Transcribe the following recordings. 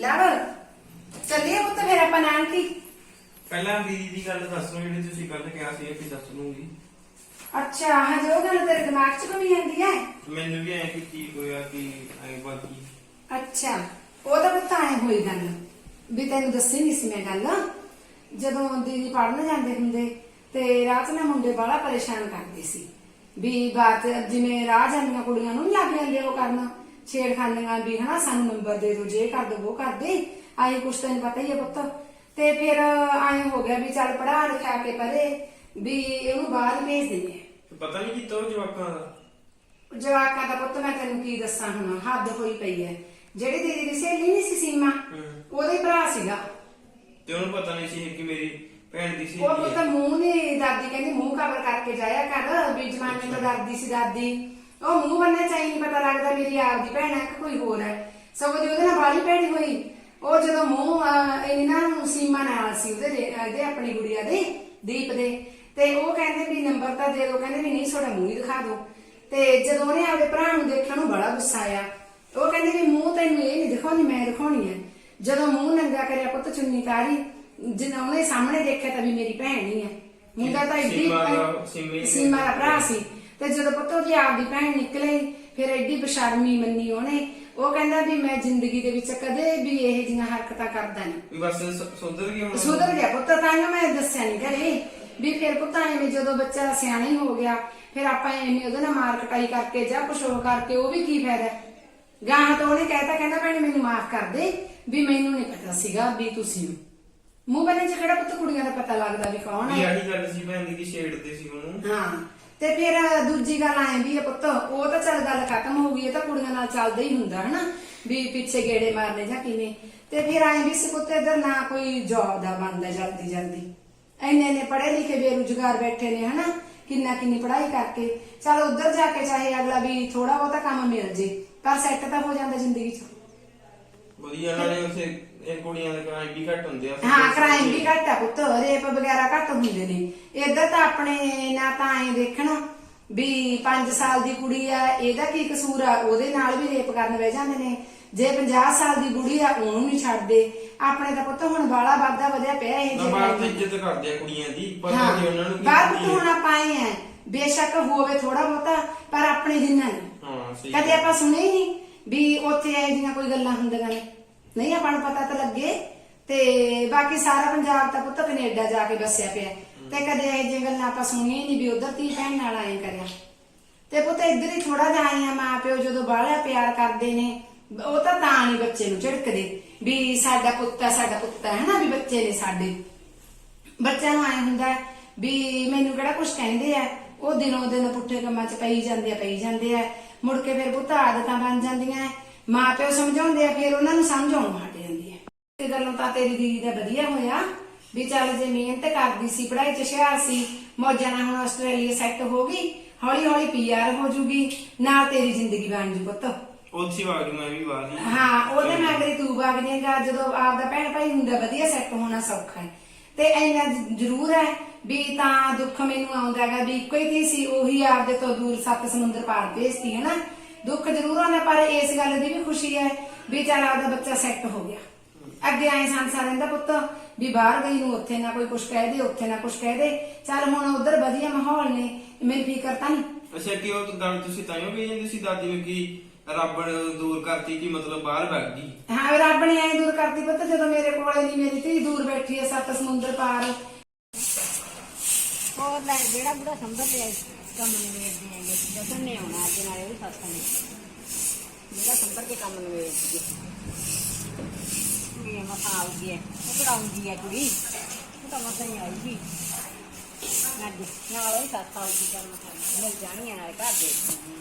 ਲਵ ਚੱਲੀਏ ਪੁੱਤ ਫਿਰ ਆਪਾਂ ਨਾਨਕੀ। ਪਹਿਲਾਂ ਦੀਦੀ ਦੀ ਗੱਲ ਦੱਸ ਜਿਹੜੀ ਤੁਸੀਂ ਕੱਲ ਕਿਹਾ ਸੀ ਕਿ ਦੱਸ ਲੂੰਗੀ ਅੱਛਾ ਹਜੇ ਉਹ ਗੱਲ ਤੇਰੇ ਦਿਮਾਗ 'ਚ ਘੁੰਮੀ ਜਾਂਦੀ ਹੈ। ਮੈਨੂੰ ਵੀ ਐ ਕਿ ਕੀ ਹੋਇਆ ਕਿ ਐ ਬਾਕੀ। ਅੱਛਾ ਉਹ ਤਾਂ ਪੁੱਤ ਆਏ ਹੋਈ ਗੱਲ ਵੀ ਤੈਨੂੰ ਦੱਸੀ ਨਹੀਂ ਸੀ ਮੈਂ ਗੱਲ। ਜਦੋਂ ਦੀਦੀ ਪੜਨ ਜਾਂਦੇ ਹੁੰਦੇ ਤੇ ਰਾਤ ਨੂੰ ਮੁੰਡੇ ਬਾਹਲਾ ਪਰੇਸ਼ਾਨ ਕਰਦੇ ਸੀ ਵੀ ਬਾਤ ਜਿਵੇਂ ਰਾਹ ਜਾਂਦੀਆਂ ਕੁੜੀਆਂ ਨੂੰ ਨੀ ਲੱਗ ਜਾਂਦੇ ਉਹ ਕਰਨ। ਛੇੜਖਾਨੀਆਂ ਵੀ ਹਨਾ ਸਾਨੂੰ ਨੰਬਰ ਦੇ ਦਿਓ ਜੇ ਕਰ ਦੋ ਉਹ ਕਰ ਦੇ। ਆਏ ਕੁਛ ਤੈਨੂੰ ਪਤਾ ਹੀ ਹੈ ਪੁੱਤ। ਤੇ ਫਿਰ ਆਏ ਹੋ ਗਿਆ ਵੀ ਚੱਲ ਪੜਾ ਲਿਖਾ ਕੇ ਪਰੇ ਵੀ ਇਹਨੂੰ ਬਾਹਰ ਭੇਜ ਦਿੰਦੇ ਪਤਾ ਨਹੀਂ ਕੀਤਾ ਜਵਾਕਾਂ ਦਾ? ਜਵਾਕਾਂ ਦਾ ਪੁੱਤ ਮੈਂ ਤੈਨੂੰ ਕੀ ਦੱਸਾਂ ਹੁਣ ਹੱਦ ਹੋਈ ਪਈ ਹੈ। ਜਿਹੜੀ ਦੀਦੀ ਦੀ ਸਹੇਲੀ ਨਹੀਂ ਸੀ ਸੀਮਾ ਹੂੰ। ਉਹਦੇ ਭਰਾ ਸੀਗਾ। ਤੇ ਉਹਨੂੰ ਪਤਾ ਨਹੀਂ ਸੀ ਕਿ ਮੇਰੀ ਭੈਣ ਦੀ ਸੀ ਉਹ ਪੁੱਤ ਮੂੰਹ ਨੇ ਦਾਦੀ ਕਹਿੰਦੀ ਮੂੰਹ ਕਵਰ ਕਰਕੇ ਜਾਇਆ ਕਰ ਵੀ ਜਮਾਨੇ ਤੋਂ ਦਾਦੀ ਸੀ ਦਾਦੀ। ਉਹ ਮੂੰਹ ਬੰਨੇ ਚਾਹੀ ਨਹੀਂ ਪਤਾ ਲੱਗਦਾ ਮੇਰੀ ਆਪ ਦੀ ਭੈਣ ਹੈ ਕਿ ਕੋਈ ਹੋਰ ਹੈ। ਸਗੋਂ ਦੀ ਉਹਦੇ ਨਾਲ ਬਾਲੀ ਭੈੜੀ ਹੋਈ ਉਹ ਜਦੋਂ ਮੂੰਹ ਅਹ, ਇਹਨਾਂ ਨੂੰ ਸੀਮਾ ਨਾਲ ਸੀ ਉਹਦੇ ਦੇ- ਇਹਦੇ ਆਪਣੀ ਗੁੜੀਆ ਦੇ ਦੀਪ ਦੇ ਤੇ ਉਹ ਕਹਿੰਦੇ ਵੀ ਨੰਬਰ ਤਾਂ ਦੇ ਦਿਓ ਕਹਿੰਦੇ ਵੀ ਨਹੀਂ ਤੁਹਾਡਾ ਮੂੰਹ ਹੀ ਦਿਖਾ ਦਿਓ ਤੇ ਜਦੋਂ ਉਹਨੇ ਆਪਣੇ ਭਰਾ ਨੂੰ ਦੇਖਿਆ ਉਹਨੂੰ ਬੜਾ ਗੁੱਸਾ ਆਇਆ। ਉਹ ਕਹਿੰਦੇ ਵੀ ਮੂੰਹ ਤੈਨੂੰ ਇਹ ਨਹੀਂ ਦਿਖਾਉਣੀ ਮੈਂ ਦਿਖਾਉਣੀ ਹੈ। ਜਦੋਂ ਮੂੰਹ ਨੰਗਾ ਕਰਿਆ ਪੁੱਤ ਚੁੰਨੀ ਤਾਰੀ ਜਦੋਂ ਉਹਨੇ ਸਾਹਮਣੇ ਦੇਖਿਆ ਤਾਂ ਵੀ ਮੇਰੀ ਭੈਣ ਹੀ ਹੈ। ਮੁੰਡਾ ਤਾਂ ਏਡੀ ਸੀਮਾ ਦਾ- ਸੀਮੇ ਸੀਮਾ ਦਾ ਭਰਾ ਸੀ। ਤੇ ਜਦੋਂ ਪੁੱਤ ਉਹਦੀ ਆਪਦੀ ਭੈਣ ਨਿਕਲੇ ਫਿਰ ਐਡੀ ਬਸ਼ਰਮੀ ਮੰਨੀ ਉਹਨੇ। ਉਹ ਕਹਿੰਦਾ ਵੀ ਮੈਂ ਜ਼ਿੰਦਗੀ ਦੇ ਵਿੱਚ ਕਦੇ ਵੀ ਇਹ ਜਿਹੀਆਂ ਹਰਕਤਾਂ ਕਰਦਾ ਨਹੀਂ। ਵੀ ਬਸ ਸ- ਸੁਧਰ ਗਈ ਹੁਣ। ਸੁਧਰ ਗਿਆ ਪੁੱਤ ਤਾਂ ਇਹਨੂੰ ਮੈਂ ਦੱਸਿਆ ਨਹੀਂ ਘਰੇ। ਵੀ ਫਿਰ ਪੁੱਤ ਐਵੇਂ ਜਦੋਂ ਬੱਚਾ ਸਿਆਣਾ ਹੀ ਹੋ ਗਿਆ ਫਿਰ ਆਪਾਂ ਐਵੇਂ ਉਹਦੇ ਨਾਲ ਮਾਰ ਕਟਾਈ ਕਰਕੇ ਜਾਂ ਕੁਛ ਹੋਰ ਕਰਕੇ ਉਹ ਵੀ ਕੀ ਫਾਇਦਾ? ਗਾਂ ਤਾਂ ਉਹਨੇ ਕਹਿਤਾ ਕਹਿੰਦਾ ਭੈਣੇ ਮੈਨੂੰ ਮਾਫ ਕਰ ਦੇ ਵੀ ਮੈਨੂੰ ਨਹੀਂ ਪਤਾ ਸੀਗਾ ਵੀ ਤੁਸੀਂ ਹੋ। ਮੂੰਹ ਬੰਨੇ ਚ ਕਿਹੜਾ ਪੁੱਤ ਕੁੜੀਆਂ ਦਾ ਪਤਾ ਲੱਗਦਾ ਵੀ ਕੌਣ ਵੀ ਹੈ ਆਹੀ ਗੱਲ ਸੀ ਭੈਣ ਦੀ ਕਿ ਛੇੜਦੇ ਸੀ ਉਹਨੂੰ। ਹਾਂ। ਤੇ ਫਿਰ ਦੂਜੀ ਗੱਲ ਆਏ ਵੀ ਇਹ ਪੁੱਤ, ਉਹ ਤਾਂ ਚੱਲ ਗੱਲ ਖਤਮ ਹੋ ਗਈ, ਇਹ ਤਾਂ ਕੁੜੀਆਂ ਨਾਲ ਚੱਲਦਾ ਹੀ ਹੁੰਦਾ, ਹਨਾ? ਵੀ ਪਿੱਛੇ ਗੇੜੇ ਮਾਰਨੇ ਜਾਂ ਕਿਵੇਂ? ਤੇ ਫਿਰ ਆਏ ਵੀ ਸੀ ਇਧਰ ਨਾ ਕੋਈ ਜੌਬ ਦਾ ਬਣਦਾ ਜਲਦੀ ਜਲਦੀ। ਐਨੇ ਨੇ ਪੜ੍ਹੇ ਲਿਖੇ ਬੇਰੁਜ਼ਗਾਰ ਬੈਠੇ ਨੇ, ਹਨਾ? ਕਿੰਨਾ ਕਿੰਨੀ ਪੜ੍ਹਾਈ ਕਰਕੇ। ਚਲ ਉਧਰ ਜਾ ਕੇ ਚਾਹੇ ਅਗਲਾ ਵੀ ਥੋੜਾ ਬਹੁਤਾ ਕੰਮ ਮਿਲ ਜੇ, ਪਰ ਸੈੱਟ ਤਾਂ ਹੋ ਜਾਂਦਾ ਜ਼ਿੰਦਗੀ 'ਚ। ਵਧੀਆ, ਨਾਲੇ ਉਸੇ ਇਹ ਕੁੜੀਆਂ ਦੇ ਕ੍ਰਾਈਮ ਵੀ ਘੱਟ ਹੁੰਦੇ ਆ। ਹਾਂ ਕ੍ਰਾਈਮ ਵੀ ਘੱਟ ਆ ਪੁੱਤ ਰੇਪ ਵਗੈਰਾ ਘੱਟ ਹੁੰਦੇ ਨੇ। ਇੱਧਰ ਤਾਂ ਆਪਣੇ ਨਾ ਤਾਂ ਐ ਦੇਖਣ ਵੀ 5 ਸਾਲ ਦੀ ਕੁੜੀ ਆ ਇਹਦਾ ਕੀ ਕਸੂਰ ਆ? ਉਹਦੇ ਨਾਲ ਵੀ ਰੇਪ ਕਰਨ ਬਹਿ ਜਾਂਦੇ ਨੇ। ਜੇ 50 ਸਾਲ ਦੀ ਬੁੜੀ ਆ ਉਹਨੂੰ ਨਹੀਂ ਛੱਡਦੇ। ਆਪਣੇ ਤਾਂ ਪੁੱਤ ਹੁਣ ਬਾਲਾ ਵੱਧਦਾ ਵਧਿਆ ਪਿਆ ਇਹ ਨਾ ਜਿਹੇ ਬਾਹਰ ਤਾਂ ਲੋਕ। ਇੱਜ਼ਤ ਕਰਦੇ ਆ ਕੁੜੀਆਂ ਦੀ ਉਹਨਾਂ ਨੂੰ ਬਾਹਰ ਪੁੱਤ। ਹੁਣ ਆਪਾਂ ਆਏ ਆ ਬੇਸ਼ੱਕ ਹੋਵੇ ਥੋੜਾ ਬਹੁਤਾ ਪਰ ਆਪਣੇ ਜਿੰਨਾ ਨਹੀਂ ਹਾਂ ਸਹੀ ਕਦੇ ਆਪਾਂ ਸੁਣੇ ਹੀ ਨਹੀਂ ਵੀ ਉੱਥੇ ਇਹ ਜਿਹੀਆਂ ਕੋਈ ਗੱਲਾਂ ਹੁੰਦੀਆਂ ਨੇ। ਨਹੀਂ ਆਪਾਂ ਨੂੰ ਪਤਾ ਤਾਂ ਲੱਗੇ। ਤੇ ਬਾਕੀ ਸਾਰਾ ਪੰਜਾਬ ਤਾਂ ਪੁੱਤ ਕੈਨੇਡਾ ਜਾ ਕੇ ਵਸਿਆ ਪਿਆ ਤੇ ਕਦੇ ਇਹ ਜਿਹੀਆਂ ਗੱਲਾਂ ਆਪਾਂ ਸੁਣੀਆਂ ਹੀ ਨਹੀਂ ਵੀ ਉਧਰ ਤੀ ਭੈਣ ਨਾਲ ਆਏ ਕਰਿਆ। ਤੇ ਪੁੱਤ ਇੱਧਰ ਹੀ ਥੋੜਾ ਜਿਹਾ ਆਏ ਮਾਂ ਪਿਓ ਜਦੋਂ ਬਾਹਲਾ ਪਿਆਰ ਕਰਦੇ ਨੇ, ਉਹ ਤਾਂ ਤਾਂ ਨਹੀਂ ਬੱਚੇ ਨੂੰ ਝਿੜਕਦੇ ਵੀ ਸਾਡਾ ਪੁੱਤ ਹੈ ਸਾਡਾ ਪੁੱਤ ਹੈ ਹਨਾ ਵੀ ਬੱਚੇ ਨੇ ਸਾਡੇ। ਬੱਚਿਆਂ ਨੂੰ ਆਏ ਹੁੰਦਾ ਵੀ ਮੈਨੂੰ ਕਿਹੜਾ ਕੁਝ ਕਹਿੰਦੇ ਆ? ਉਹ ਦਿਨੋਂ ਦਿਨ ਪੁੱਠੇ ਕੰਮਾਂ 'ਚ ਪਈ ਜਾਂਦੇ ਆ, ਪਈ ਜਾਂਦੇ ਆ। ਮੁੜ ਕੇ ਫਿਰ ਪੁੱਤ ਆਦਤਾਂ ਬਣ ਜਾਂਦੀਆਂ। ਮਾਂ ਪਿਓ ਸਮਝਾਉਂਦੇ ਆ ਫਿਰ ਉਹਨਾਂ ਨੂੰ ਸਮਝ ਆਉਣ ਹਟ ਜਾਂਦੀ ਹੈ। ਤੇ ਗੱਲੋਂ ਤਾਂ ਤੇਰੀ ਦੀਦੀ ਦਾ ਵਧੀਆ ਹੋਇਆ। ਵੀ ਚੱਲ ਜੇ ਮਿਹਨਤ ਕਰਦੀ ਸੀ ਪੜ੍ਹਾਈ 'ਚ ਹੁਸ਼ਿਆਰ ਸੀ ਮੌਜਾਂ ਨਾਲ ਹੁਣ ਆਸਟ੍ਰੇਲੀਆ ਸੈੱਟ ਹੋ ਗਈ ਹੌਲੀ ਹੌਲੀ ਪੀਆਰ ਹੋ ਜੂਗੀ ਨਾਲ ਤੇਰੀ ਜ਼ਿੰਦਗੀ ਬਣ ਜੂ ਪੁੱਤ। ਉੱਥੇ ਵਾਗ ਮੈਂ ਵੀ ਬਾਹਰ ਹੀ ਉਹਦੇ ਮਗਰੀ ਤੂੰ ਵਗ ਜਾਏਗਾ ਜਦੋਂ ਆਪਦਾ ਭੈਣ ਭਾਈ ਹੁੰਦਾ ਵਧੀਆ ਸੈੱਟ ਹੋਣਾ ਸੌਖਾ ਹੈ। ਤੇ ਇੰਨਾ ਜ਼ਰੂਰ ਹੈ ਵੀ ਤਾਂ ਦੁੱਖ ਮੈਨੂੰ ਆਉਂਦਾ ਹੈਗਾ ਵੀ ਇੱਕੋ ਹੀ ਸੀ ਉਹੀ ਆਪਦੇ ਤੋਂ ਦੂਰ ਸੱਤ ਸਮੁੰਦਰ ਪਾਰ ਭੇਜਤੀ ਹੈ ਨਾ। ਦੁੱਖ ਜ਼ਰੂਰ ਆਉਂਦਾ ਪਰ ਇਸ ਗੱਲ ਦੀ ਵੀ ਖੁਸ਼ੀ ਹੈ ਵੀ ਚੱਲ ਆਪਦਾ ਬੱਚਾ ਸੈੱਟ ਹੋ ਗਿਆ। ਅੱਗੇ ਆਏ ਸੰਸਾਰ ਰਹਿੰਦਾ ਪੁੱਤ ਵੀ ਬਾਹਰ ਗਈ ਨੂੰ ਉੱਥੇ ਨਾ ਕੋਈ ਕੁਛ ਕਹਿ ਦੇ ਉੱਥੇ ਨਾ ਕੁਛ ਕਹਿ ਦੇ। ਚੱਲ ਹੁਣ ਉਧਰ ਵਧੀਆ ਮਾਹੌਲ ਨੇ ਮੈਨੂੰ ਫਿਕਰ ਤਾਂ ਨਹੀਂ। ਅੱਛਾ ਕਿ ਉਹ ਗੱਲ ਤੁਸੀਂ ਤਾਈਓ ਕਹੀ ਜਾਂਦੀ ਸੀ ਦਾਦੀ ਨੂੰ ਕਿ ਰੱਬ ਨੇ ਦੂਰ ਕਰਤੀ ਕਿ ਮਤਲਬ ਬਾਹਰ ਵਗ ਗਈ। ਹਾਂ ਰੱਬ ਨੇ ਐ ਦੂਰ ਕਰਤੀ ਪੁੱਤ ਜਦੋਂ ਮੇਰੇ ਕੋਲੇ ਨਹੀਂ ਮੇਰੀ ਧੀ ਦੂਰ ਬੈਠੀ ਐ ਸੱਤ ਸਮੁੰਦਰ ਪਾਰ। ਹੋਰ ਲੈ ਜਿਹੜਾ ਬੁੜਾ ਸੰਭਰ ਲਿਆ ਕੰਮ ਨੂੰ ਆਂਗੇ ਜਸਨ ਨੇ ਆਉਣਾ ਅੱਜ, ਨਾਲੇ ਉਹ ਸੱਤ ਨੇ। ਜਿਹੜਾ ਸੰਭਰ ਕੇ ਕੰਮ ਨੂੰ ਵੇਚਦੀ ਕੁੜੀ ਮਸਾ ਆਉਗੀ ਹੈ ਉਹ ਕਿਹੜਾ ਆਉਂਦੀ ਹੈ ਕੁੜੀ। ਉਹ ਤਾਂ ਮਸਾ ਹੀ ਆਉਗੀ ਅੱਜ, ਨਾਲ ਉਹ ਸੱਤ ਆਉਗੀ ਕੰਮ ਮਿਲ ਜਾਣੀਆਂ ਨਾਲੇ ਘਰ ਦੇ ਦਿੰਦੀ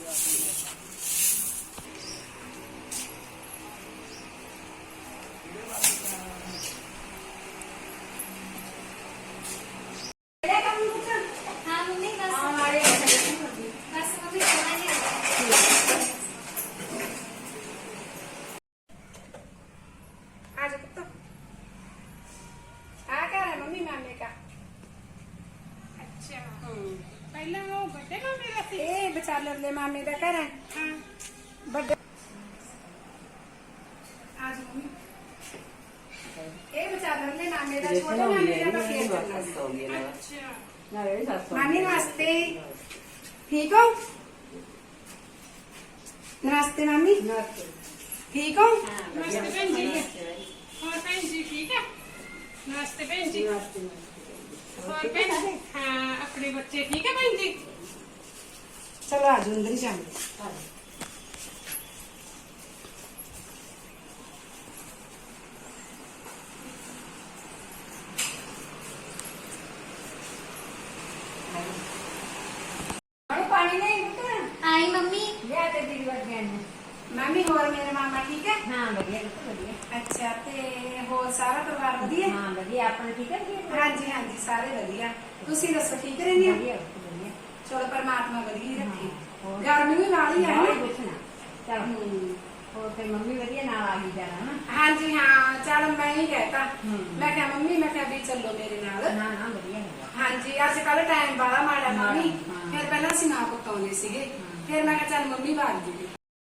ਲੈਂਦੇ ਨਾਨੇ ਦਾ ਛੋਟੇ ਨਾਨੇ ਦਾ ਤਾਂ ਫੇਰ ਚੱਲਣਾ ਸੀ। ਅੱਛਾ ਨਾ ਇਹ ਸੱਸ ਮਾਮੀ ਨਮਸਤੇ ਠੀਕ ਹੋ ਨਮਸਤੇ ਮਾਮੀ ਠੀਕ ਹੋ ਨਮਸਤੇ ਭੈਣ ਜੀ ਹੋਰ ਭੈਣ ਜੀ ਠੀਕ ਹੈ ਨਮਸਤੇ ਭੈਣ ਜੀ ਹੋਰ ਭੈਣ ਜੀ ਹਾਂ ਆਪਣੇ ਬੱਚੇ ਠੀਕ ਹੈ ਭੈਣ ਜੀ ਚਲੋ ਆ ਜਾਓ ਅੰਦਰ ਹੀ ਜਾਂਦੇ ਹੁਣ ਪਾਣੀ ਨਹੀਂ ਪੁੱਤ ਆਈ ਮੰਮੀ ਤੇਰੀ ਵਰਗਿਆਂ ਨੂੰ ਮਾਮੀ ਹੋਰ ਮੇਰੇ ਮਾਮਾ ਠੀਕ ਹੈ? ਹਾਂ ਵਧੀਆ ਪੁੱਤ ਵਧੀਆ। ਅੱਛਾ ਤੇ ਹੋਰ ਸਾਰਾ ਪਰਿਵਾਰ ਵਧੀਆ? ਹਾਂ ਵਧੀਆ। ਆਪਣਾ ਠੀਕ ਹੈ ਜੀ? ਹਾਂਜੀ ਹਾਂਜੀ ਸਾਰੇ ਵਧੀਆ। ਤੁਸੀਂ ਦੱਸੋ ਠੀਕ ਰਹਿੰਦੇ ਹੋ? ਵਧੀਆ ਪੁੱਤ ਵਧੀਆ। ਚਲੋ ਪਰਮਾਤਮਾ ਵਧੀਆ ਹੀ ਰੱਖੇ। ਹੋਰ। ਗਰਮੀ ਵੀ ਵਾਲੀ ਹੈ ਬਾਹਰ ਨਾ ਪੁੱਛਣਾ। ਚਲ। ਹੋਰ ਤੇ ਮੰਮੀ ਵਧੀਆ ਨਾਲ ਆ ਗਈ ਜਾਣਾ ਨਾ? ਹਾਂਜੀ ਹਾਂ ਚਲ ਮੈਂ ਹੀ ਕਹਿਤਾ। ਮੈਂ ਕਿਹਾ ਮੰਮੀ ਮੈਂ ਕਿਹਾ ਵੀ ਚੱਲੋ ਮੇਰੇ ਨਾਲ। ਨਾ ਨਾ ਵਧੀਆ ਹੈਗਾ। ਹਾਂਜੀ ਅੱਜ ਕੱਲ ਟਾਈਮ ਬੜਾ ਮਾੜਾ ਮੰਮੀ। ਹਾਂ। ਫਿਰ ਪਹਿਲਾਂ ਅਸੀਂ ਨਾ ਪੁੱਤਾਉਂਦੇ ਸੀਗੇ। ਫਿਰ ਮੈਂ ਕਿਹਾ ਚੱਲ ਮੰਮੀ ਬਾਹਰ ਜੀ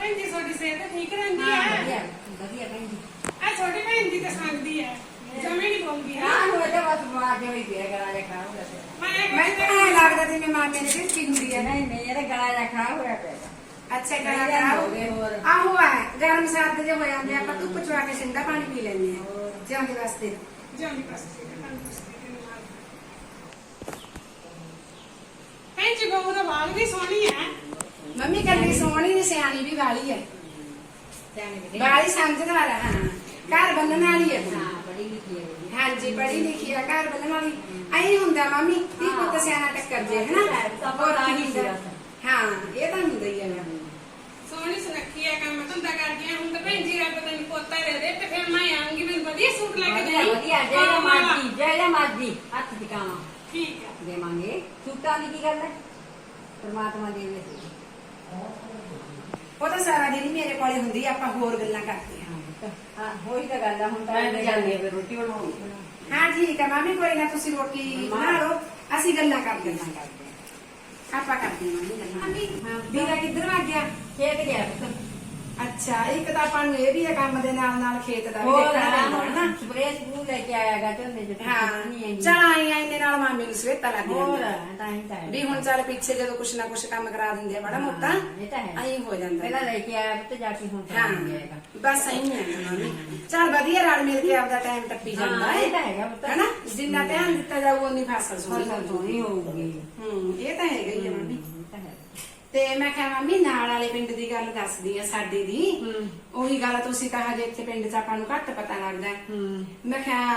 ਭੈਣ ਜੀ ਤੁਹਾਡੀ ਸਿਹਤ ਠੀਕ ਰਹਿੰਦੀ ਹਾਂ? ਹੈ ਵਧੀਆ ਵਧੀਆ ਭੈਣ ਜੀ ਆ ਛੋਟੀ ਭੈਣ ਦੀ ਤਾਂ ਸੰਗਦੀ ਹੈ। ਜਮੇ ਨਹੀਂ ਬੋਲਦੀ ਹੈ। ਹਾਂ ਉਹ ਤਾਂ ਬਸ ਮਾਰ ਕੇ ਹੋਈ ਪਿਆ ਗਲਾ ਜਿਹਾ ਖਰਾਬ ਹੋ ਗਿਆ ਮੈਂ ਮੈਂ ਤਾਂ ਐਂ ਲੱਗਦਾ ਜਿਵੇਂ ਮਾਮੇ ਨੇ ਵੀ ਕੀ ਹੁੰਦੀ ਹੈ ਨਹੀਂ ਨਹੀਂ ਇਹਦਾ ਗਲਾ ਜਿਹਾ ਖਰਾਬ ਹੋਇਆ ਪਿਆ ਅੱਛਾ ਦਿਨ ਕਰਾ ਹੋ ਗਏ ਹੋਰ। ਆਹੋ ਹੈ ਗਰਮ ਸਰਦ ਜੇ ਹੋ ਜਾਂਦੇ ਆ, ਆਪਾਂ ਧੁੱਪ ਚਵਾ ਕੇ ਠੰਡਾ ਪਾਣੀ ਪੀ ਲੈਂਦੇ ਆ। ਜਿਉਂਦੇ ਵਾਸਤੇ। ਜਾਂਦੀ ਨਾਲ ਭੈਣ ਜੀ ਬਹੂ ਦਾ ਵਾਲ ਵੀ ਸੋਹਣੀ ਹੈ। ਮੰਮੀ ਕੱਲੀ ਸੋਹਣੀ ਤੇ ਸਿਆਣੀ ਵੀ ਵਾਲੀ ਹੈ ਵਾਲੀ ਸਮਝਦਾਰ ਹੈ ਹਾਂ ਘਰ ਬੰਨਣ ਵਾਲੀ ਹੈ ਹਾਂ ਬੜੀ ਲਿਖੀ ਹੈ ਵਧੀਆ ਹਾਂਜੀ ਪੜ੍ਹੀ ਲਿਖੀ ਆ ਘਰ ਬੰਨਣ ਵਾਲੀ ਐਂ ਹੁੰਦਾ ਮੰਮੀ ਤੀ ਪੁੱਤ ਸਿਆਣਾ ਟੱਕਰ ਜੇ ਹਨਾ ਸਭ ਹੋਰ ਤਾਂ ਕੀ ਹੀ ਹੁੰਦਾ? ਸੀ ਹਾਂ ਇਹ ਤਾਂ ਹੁੰਦਾ ਹੀ ਹੈ ਸੋਹਣੀ ਸੁਨੱਖੀ ਹੈ ਕੰਮ ਧੰਦਾ ਕਰਦੀ ਹੈ ਹੁਣ ਤਾਂ ਭੈਣ ਜੀ ਰੱਬ ਤੈਨੂੰ ਪੋਤਾ ਦੇ ਦੇ ਤੇ ਫਿਰ ਮੈਂ ਆਉਂਗੀ ਮੈਨੂੰ ਵਧੀਆ ਸੂਟ ਲੈ ਕੇ ਵਧੀਆ ਦੇਈ ਵਧੀਆ ਜਿਹੜਾ ਮਰਜ਼ੀ ਜਿਹੜਾ ਮਰਜ਼ੀ ਹੱਥ ਟਿਕਾਵਾਂ ਠੀਕ ਹੈ ਦੇਵਾਂਗੇ ਸੂਟਾਂ ਦੀ ਕੀ ਗੱਲ ਹੈ ਪਰਮਾਤਮਾ ਦੇਵੇ ਉਹ ਤਾਂ ਸਾਰਾ ਦਿਨ ਹੀ ਮੇਰੇ ਕੋਲੇ ਹੁੰਦੀ ਆ, ਆਪਾਂ ਹੋਰ ਗੱਲਾਂ ਕਰਦੇ ਹਾਂ। ਹਾਂ ਹੋਈ ਤਾਂ ਗੱਲ ਆ ਹੁਣ ਤਾਂ ਮੈਂ ਜਾਂਦੀ ਆ ਰੋਟੀ ਬਣਾਉਣੀ। ਹਾਂ ਠੀਕ ਹੈ ਮਾਮੀ ਕੋਈ ਨਾ ਤੁਸੀਂ ਰੋਟੀ ਬਣਾ ਲਓ ਅਸੀਂ ਗੱਲਾਂ ਕਰਦੇ ਹਾਂ। ਆਪਾਂ ਕਰਦੇ ਹਾਂ ਮਾਮੀ ਗੱਲਾਂ। ਮੰਮੀ, ਹਾਂ। ਵੀਰਾ ਕਿੱਧਰ ਆ ਗਿਆ? ਖੇਤ ਗਿਆ ਪੁੱਤ। ਅੱਛਾ ਇੱਕ ਤਾਂ ਆਪਾਂ ਨੂੰ ਇਹ ਵੀ ਹੈ ਕੰਮ ਦੇ ਨਾਲ ਨਾਲ ਖੇਤ ਦਾ ਵੀ ਹੋਰ ਦੇਖਣਾ ਪੈਂਦਾ ਹੈ ਨਾ। ਸਪਰੇ ਸਕੂਲ ਲੈ ਕੇ ਆਇਆਗਾ ਝੋਨੇ ਚ ਹਾਂ। ਨਹੀਂ ਆਈ ਚਲ ਆਈ ਆਈ ਦੇ ਨਾਲ ਮਾਮੀ ਨੂੰ ਸਵੇਤਾ ਲੱਗ ਹੋਰ ਜਾਂਦਾ ਤਾਂ ਹੀ ਤਾਂ ਹੈ। ਵੀ ਹੁਣ ਚੱਲ ਪਿੱਛੇ ਜਦੋਂ ਕੁਛ ਨਾ ਕੁਛ ਕੰਮ ਕਰਾ ਦਿੰਦੇ ਆ ਬੜਾ ਮੋਟਾ ਹਾਂ, ਇਹ ਤਾਂ ਹੈ ਐਂ ਹੋ ਜਾਂਦਾ ਪਹਿਲਾਂ ਲੈ ਕੇ ਆਇਆ ਪੁੱਤ ਜਾ ਕੇ ਹੁਣ ਤਾਂ ਹਾਂ ਆ ਜਾਏਗਾ ਬਸ ਐਂ ਹੀ ਹੈ ਮਾਮੀ ਚਲ ਵਧੀਆ ਰਲ ਤਾਂ ਮੈਂ ਕਿਹਾ ਮਾਮੀ ਨਾਲ ਵਾਲੇ ਪਿੰਡ ਦੀ ਗੱਲ ਦੱਸਦੀ ਆ ਸਾਡੇ ਦੀ। ਉਹੀ ਗੱਲ ਤੁਸੀਂ ਤਾਂ ਹਜੇ ਇੱਥੇ ਪਿੰਡ 'ਚ ਆਪਾਂ ਨੂੰ ਘੱਟ ਪਤਾ ਲੱਗਦਾ ਹੈ। ਮੈਂ ਕਿਹਾ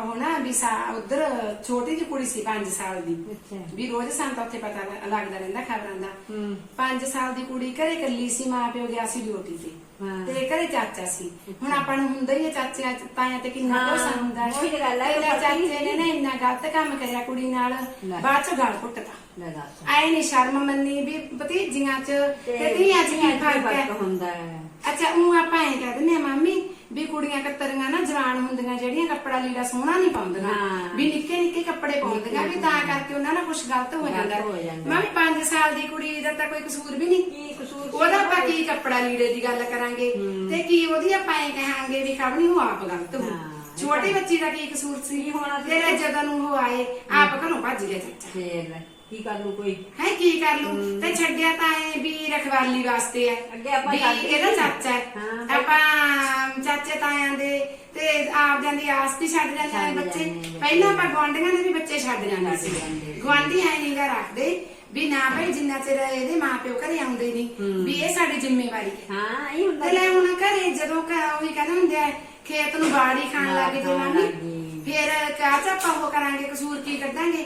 ਉਹ ਨਾ ਵੀ ਸਾ ਉਧਰ ਛੋਟੀ ਜਿਹੀ ਕੁੜੀ ਸੀ 5 ਸਾਲ ਦੀ। ਅੱਛਾ। ਵੀ ਰੋਜ਼ ਸਾਨੂੰ ਤਾਂ ਉੱਥੇ ਪਤਾ ਲ- ਲੱਗਦਾ ਰਹਿੰਦਾ ਖਬਰਾਂ ਦਾ। ਹੂੰ। 5 ਸਾਲ ਦੀ ਕੁੜੀ ਘਰੇ ਇਕੱਲੀ ਸੀ ਮਾਂ ਪਿਓ ਗਿਆ ਸੀ ਡਿਊਟੀ ਤੇ। ਹਾਂ। ਤੇ ਘਰੇ ਚਾਚਾ ਸੀ। ਹੁਣ ਆਪਾਂ ਨੂੰ ਹੁੰਦਾ ਹੀ ਹੈ ਚਾਚਿਆਂ ਤਾਇਆਂ ਤੇ ਕਿੰਨਾ ਹਾਂ, ਭਰੋਸਾ ਹੁੰਦਾ ਉਹੀ ਤਾਂ ਗੱਲ ਹੈ, ਤੇ ਉਹ ਚਾਚੇ ਨੇ ਨਾ ਇੰਨਾ ਗਲਤ ਕੰਮ ਕਰਿਆ ਕੁੜੀ ਨਾਲ ਲੈ। ਬਾਅਦ ਚ ਗਲ ਘੁੱਟਦਾ ਲੈ ਦੱਸ ਨਹੀਂ ਸ਼ਰਮ ਮੰਨੀ ਵੀ ਭਤੀਜੀਆਂ ਚ ਤੇ ਧੀਆਂ ਚ ਕੀ ਫ਼ਰਕ ਹੈ? ਹੁੰਦਾ ਹੈ? ਅੱਛਾ ਉਹ ਆਪਾਂ ਐਂ ਕਹਿ ਦਿੰਦੇ ਆ ਮਾਮੀ ਵੀ ਕੁੜੀਆਂ ਕੱਤਰੀਆਂ ਨਾ ਜਵਾਨ ਹੁੰਦੀਆਂ ਜਿਹੜੀਆਂ ਕੱਪੜਾ ਲੀੜਾ ਸੋਹਣਾ ਨਹੀਂ ਪਾਉਂਦੀਆਂ। ਵੀ ਨਿੱਕੇ ਨਿੱਕੇ ਕੱਪੜੇ ਪਾਉਂਦੀਆਂ ਵੀ ਤਾਂ ਕਰਕੇ ਉਹਨਾਂ ਨਾਲ ਕੁਝ ਗਲਤ ਹੋ ਜਾਂਦਾ। ਮਾਮੀ 5 ਸਾਲ ਦੀ ਕੁੜੀ ਦਾ ਤਾਂ ਕੋਈ ਕਸੂਰ ਵੀ ਨਹੀਂ ਕੀ ਕਸੂਰ ਉਹਦਾ ਆਪਾਂ ਕੀ ਕੱਪੜਾ ਲੀੜੇ ਦੀ ਗੱਲ ਕਰਾਂਗੇ? ਤੇ ਕੀ ਉਹਦੀ ਆਪਾਂ ਐਂ ਕਹਾਂਗੇ ਵੀ ਨਹੀਂ ਉਹ ਆਪ ਗਲਤ ਹਾਂ। ਛੋਟੀ ਬੱਚੀ ਦਾ ਕੀ ਕਸੂਰ ਸੀ? ਹੋਣਾ? ਫਿਰ ਜਦੋਂ ਨੂੰ ਉਹ ਆਏ ਆਪ ਘਰੋਂ ਭੱਜ ਗਿਆ ਚਾਚਾ। ਫੇਰ ਕੀ ਕਰ ਲੂ ਕੋਈ? ਹੈ ਕੀ ਕਰ ਲੂ ਤੇ ਛੱਡਿਆ ਤਾਂ ਐ ਵੀ ਰਖਵਾਲੀ ਵਾਸਤੇ ਹੈ ਅੱਗੇ ਆਪਾਂ ਵੀ ਛੱਡ ਇਹਦਾ ਚਾਚਾ ਹੈ। ਹਾਂ। ਆਪਾਂ ਚਾਚੇ ਤਾਇਆਂ ਦੇ ਤੇ ਆਪਦਿਆਂ ਦੀ ਆਸ ਵੀ ਛੱਡ ਜਾਂਦੇ ਨੇ ਛੱਡ ਬੱਚੇ। ਜਾਂਦੇ। ਪਹਿਲਾਂ ਆਪਾਂ ਗੁਆਂਢੀਆਂ ਦੇ ਵੀ ਬੱਚੇ ਛੱਡ ਜਾਂਦੇ ਸੀ। ਛੱਡ ਜਾਂਦੇ। ਗੁਆਂਢੀ ਐ ਰੱਖਦੇ ਵੀ ਨਾ ਭਾਈ ਜਿੰਨਾ ਚਿਰ ਇਹਦੇ ਮਾਪਿਓ ਘਰੇ ਆਉਂਦੇ ਨਹੀਂ ਵੀ ਇਹ ਸਾਡੀ ਜ਼ਿੰਮੇਵਾਰੀ ਹੈ। ਹਾਂ ਇਹ ਹੁੰਦਾ ਤੇ ਲੈ ਹੁਣ ਘਰੇ ਜਦੋਂ ਘਰ ਉਹੀ ਕਹਿੰਦੇ ਹੁੰਦੇ ਆ ਖੇਤ ਨੂੰ ਬਾੜੀ ਖਾਣ ਲੱਗ ਜੇ ਖਾਣ ਮਾਮੀ ਲੱਗ ਗਈ। ਫਿਰ ਕਾਹ ਚ ਆਪਾਂ ਉਹ ਕਰਾਂਗੇ ਕਸੂਰ ਕੀ ਕੱਢਾਂਗੇ?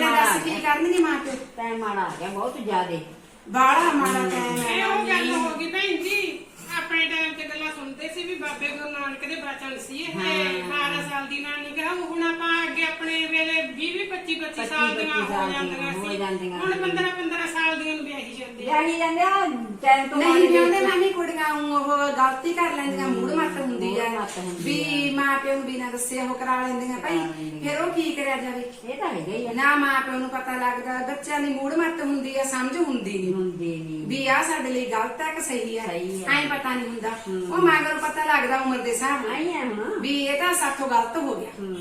ਨਾਲ ਦੱਸ ਕੀ। ਕਰਨਗੇ ਮਾਪਿਓ ਟਾਈਮ ਮਾੜਾ ਆ ਗਿਆ ਬਹੁਤ ਜ਼ਿਆਦੇ। ਬਾੜਾ ਮਾੜਾ ਟਾਈਮ ਇਹ ਹੈ ਉਹ ਗੱਲ ਹੋ ਗਈ ਭੈਣ ਜੀ। ਆਪਣੇ ਟਾਈਮ ਤੇ ਗੱਲਾਂ ਸੁਣਦੇ ਸੀ ਵੀ ਬਾਬੇ ਗੁਰੂ ਨਾਨਕ ਦੇ ਬਚਨ ਸੀ ਇਹ। 12 ਸਾਲ ਦੀ ਨਾਨੀ ਕਹਾ ਹੁਣ ਆਪਾਂ ਅੱਗੇ ਆਪਣੇ ਵੇਲੇ 20 20 25 25 ਸਾਲ ਦੀਆਂ ਹੋ 25 ਜਾਂਦੀਆਂ ਸੀ। ਹੁਣ ਸੀ। 15 15 ਸਾਲ ਦੀਆਂ ਨੂੰ ਵਿਆਹੀ ਵਿਆਹੀ ਜਾਂਦੇ ਆ। ਜਾਣੀ ਜਾਂਦੇ ਆ ਟਾਈਮ ਤੋਂ ਨਹੀਂ ਵਿਆਹੁੰਦੇ ਮਾਮੀ ਕੁੜੀਆਂ ਉਹ ਗਲਤੀ ਕਰ ਲੈਂਦੀਆਂ ਮੂਡ ਮੱਤ ਹੁੰਦੀ ਆ। ਵੀ ਮਾਂ ਪਿਓ ਨੂੰ ਬਿਨਾਂ ਦੱਸੇ ਉਹ ਕਰਾ ਲੈਂਦੀਆਂ। ਭਾਈ ਫਿਰ ਉਹ ਕੀ ਕਰਿਆ ਜਾਵੇ? ਇਹ ਤਾਂ ਹੈਗਾ ਹੀ ਨਾ ਮਾਂ ਪਿਓ ਨੂੰ ਪਤਾ ਲੱਗਦਾ ਬੱਚਿਆਂ ਦੀ ਮੂਡ ਮੱਤ ਹੁੰਦੀ ਆ ਸਮਝ ਹੁੰਦੀ ਨਹੀਂ ਹੁੰਦੀ ਨਹੀਂ ਵੀ ਆ ਸਾਡੇ ਲਈ ਗਲਤ ਹੈ ਕਿ ਸਹੀ ਹੈ ਸਹੀ ਹੈ। ਐਂ ਪਤਾ ਨਹੀਂ ਹੁੰਦਾ। ਉਹ ਮਗਰ ਪਤਾ ਲੱਗਦਾ ਉਮਰ ਦੇ ਹਿਸਾਬ ਨਾਲ। ਆਈ ਆ ਹੁਣ ਵੀ ਇਹ ਤਾਂ ਸਾਥੋਂ ਗਲਤ ਹੋ ਗਿਆ। ਹੂੰ।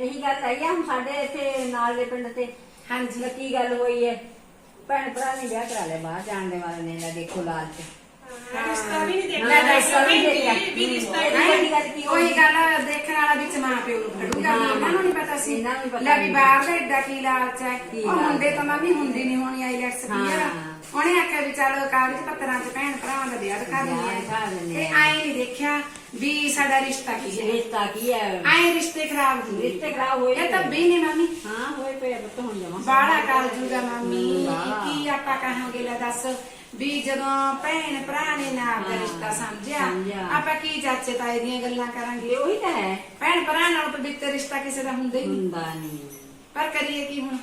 ਇਹੀ ਗੱਲ ਹੈ ਹੁਣ ਸਾਡੇ ਇੱਥੇ ਨਾਲ ਦੇ ਪਿੰਡ ਤੇ ਹਾਂਜੀ। ਕੀ ਗੱਲ ਹੋਈ ਹੈ ਭੈਣ ਭਰਾ ਨੇ ਵਿਆਹ ਕਰਾ ਲਿਆ ਬਾਹਰ ਜਾਣ ਦੇ ਵਾਲੇ ਨੇ ਲੈ ਦੇਖੋ ਲਾਲਚ। ਰਿਸ਼ਤਾ ਵੀ ਨਹੀਂ ਦੇਖਿਆ ਰਿਸ਼ਤਾ ਵੀ ਨਹੀਂ ਦੇਖਿਆ। ਵੀ ਰਿਸ਼ਤਾ ਨਹੀਂ, ਵੱਡੀ ਗੱਲ ਦੇਖਣ ਵਾਲਾ ਵਿੱਚ ਮਾਂ ਪਿਓ ਨੂੰ ਖੜੂਗਾ ਵੀ ਇਹਨਾਂ ਨੂੰ ਨਹੀਂ ਪਤਾ ਸੀ। ਲੈ ਵੀ। ਬਾਹਰ ਦਾ ਐਡਾ ਕੀ ਲਾਲਚ ਹੈ। ਉਹ ਮੁੰਡੇ ਤਾਂ ਮੰਮੀ ਹੁੰਦੀ ਨਹੀਂ ਹੋਣੀ ਆਈਲੈਟਸ ਕਲੀਅਰ। ਉਹਨੇ ਆਖਿਆ ਵੀ ਚੱਲ ਕਾਗਜ਼ ਪੱਤਰਾਂ 'ਚ ਭੈਣ ਭਰਾਵਾਂ ਦਾ ਵਿਆਹ ਦਿਖਾ ਦਿੰਦੇ ਆ। ਤੇ ਐਂ ਨਹੀਂ ਦੇਖਿਆ ਵੀ ਸਾਡਾ ਰਿਸ਼ਤਾ ਕੀ ਹੈ। ਰਿਸ਼ਤਾ ਕੀ ਹੈ? ਐਂ ਰਿਸ਼ਤੇ ਖਰਾਬ ਹੁੰਦੇ ਰਿਸ਼ਤੇ ਖਰਾਬ ਹੋਏ ਇਹ ਤਾਂ ਵੀ ਨੇ ਮੰਮੀ। ਹਾਂ ਹੋਏ ਪਏ ਬੱਤ ਹੁਣ ਜਮਾ ਬਾੜਾ ਕਰ ਜੂਗਾ ਮੰਮੀ। ਕੀ ਆਪਾਂ ਕਹਾਂਗੇ ਲੈ ਦੱਸ। ਵੀ ਜਦੋਂ ਭੈਣ ਭਰਾ ਨੇ ਨਾ ਆਪਦਾ ਹਾਂ, ਰਿਸ਼ਤਾ ਸਮਝਿਆ ਸਮਝਿਆ। ਆਪਾਂ ਕੀ ਚਾਚੇ ਤਾਏ ਦੀਆਂ ਗੱਲਾਂ ਤੇ ਕਰਾਂਗੇ? ਉਹੀ ਤਾਂ ਹੈ। ਭੈਣ ਭਰਾ ਨਾਲ ਪਵਿੱਤਰ ਰਿਸ਼ਤਾ ਕਿਸੇ ਦਾ ਹੁੰਦਾ ਹੀ ਨਹੀਂ। ਹੁੰਦਾ ਨਹੀਂ। ਪਰ ਕਰੀਏ ਕੀ ਹੁਣ?